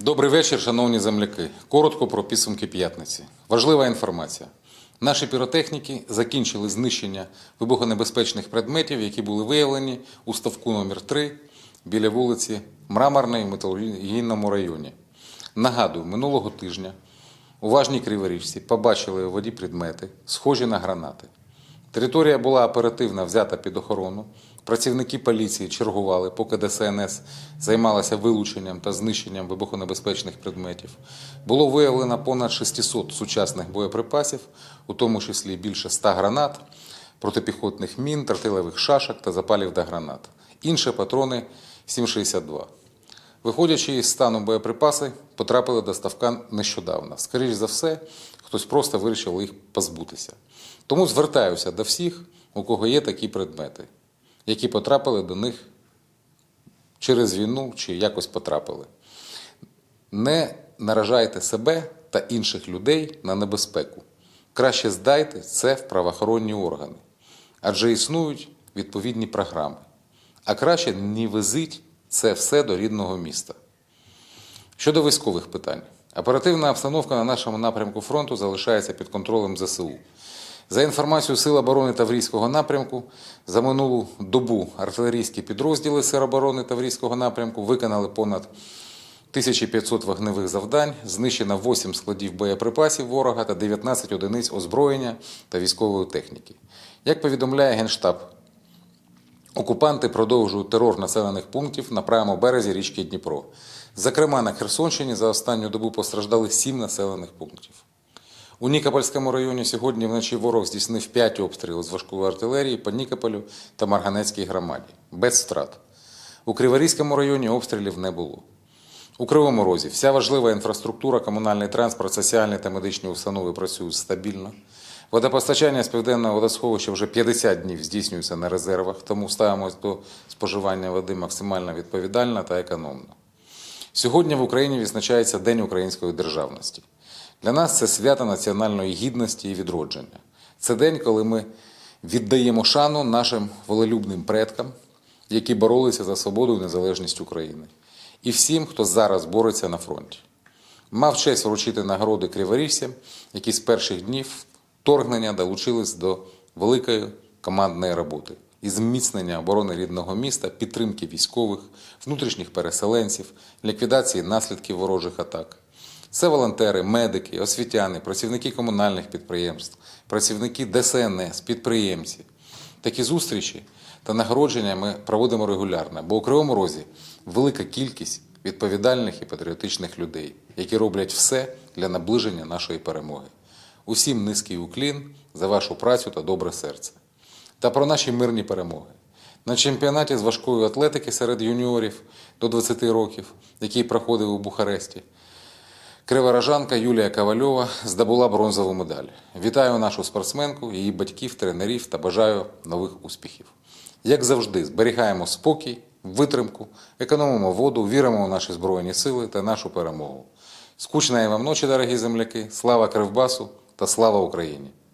Добрий вечір, шановні земляки. Коротко про підсумки п'ятниці. Важлива інформація. Наші піротехніки закінчили знищення вибухонебезпечних предметів, які були виявлені у ставку номер 3 біля вулиці Мраморної в металургійному районі. Нагадую, минулого тижня у важній криворіжці побачили у воді предмети, схожі на гранати. Територія була оперативно взята під охорону. Працівники поліції чергували, поки ДСНС займалася вилученням та знищенням вибухонебезпечних предметів. Було виявлено понад 600 сучасних боєприпасів, у тому числі більше 100 гранат, протипіхотних мін, тротилових шашок та запалів до гранат. Інші патрони 7,62. Виходячи із стану боєприпаси, потрапили до ставка нещодавно. Скоріше за все, хтось просто вирішив їх позбутися. Тому звертаюся до всіх, у кого є такі предмети, які потрапили до них через війну чи якось потрапили. Не наражайте себе та інших людей на небезпеку. Краще здайте це в правоохоронні органи, адже існують відповідні програми. А краще не везіть це все до рідного міста. Щодо військових питань, оперативна обстановка на нашому напрямку фронту залишається під контролем ЗСУ. За інформацією Сил оборони Таврійського напрямку, за минулу добу артилерійські підрозділи Сил оборони Таврійського напрямку виконали понад 1500 вогневих завдань, знищено 8 складів боєприпасів ворога та 19 одиниць озброєння та військової техніки. Як повідомляє Генштаб, Окупанти продовжують терор населених пунктів на правому березі річки Дніпро. Зокрема, на Херсонщині за останню добу постраждали сім населених пунктів. У Нікопольському районі сьогодні вночі ворог здійснив 5 обстрілів з важкої артилерії по Нікополю та Марганецькій громаді. Без втрат. У Криворізькому районі обстрілів не було. У Кривому Розі вся важлива інфраструктура, комунальний транспорт, соціальні та медичні установи працюють стабільно. Водопостачання з південного водосховища вже 50 днів здійснюється на резервах, тому ставимось до споживання води максимально відповідально та економно. Сьогодні в Україні відзначається День української державності. Для нас це свято національної гідності і відродження. Це день, коли ми віддаємо шану нашим волелюбним предкам, які боролися за свободу і незалежність України, і всім, хто зараз бореться на фронті. Мав честь вручити нагороди криворіжцям, які з перших днів вторгнення долучились до великої командної роботи і зміцнення оборони рідного міста, підтримки військових, внутрішніх переселенців, ліквідації наслідків ворожих атак. Це волонтери, медики, освітяни, працівники комунальних підприємств, працівники ДСНС, підприємці. Такі зустрічі та нагородження ми проводимо регулярно, бо у Кривому Розі велика кількість відповідальних і патріотичних людей, які роблять все для наближення нашої перемоги. Усім низький уклін за вашу працю та добре серце. Та про наші мирні перемоги. На чемпіонаті з важкої атлетики серед юніорів до 20 років, який проходив у Бухаресті, Криворожанка Юлія Ковальова здобула бронзову медаль. Вітаю нашу спортсменку, її батьків, тренерів та бажаю нових успіхів. Як завжди, зберігаємо спокій, витримку, економимо воду, віримо у наші Збройні сили та нашу перемогу. Скучної вам ночі, дорогі земляки! Слава Кривбасу та слава Україні!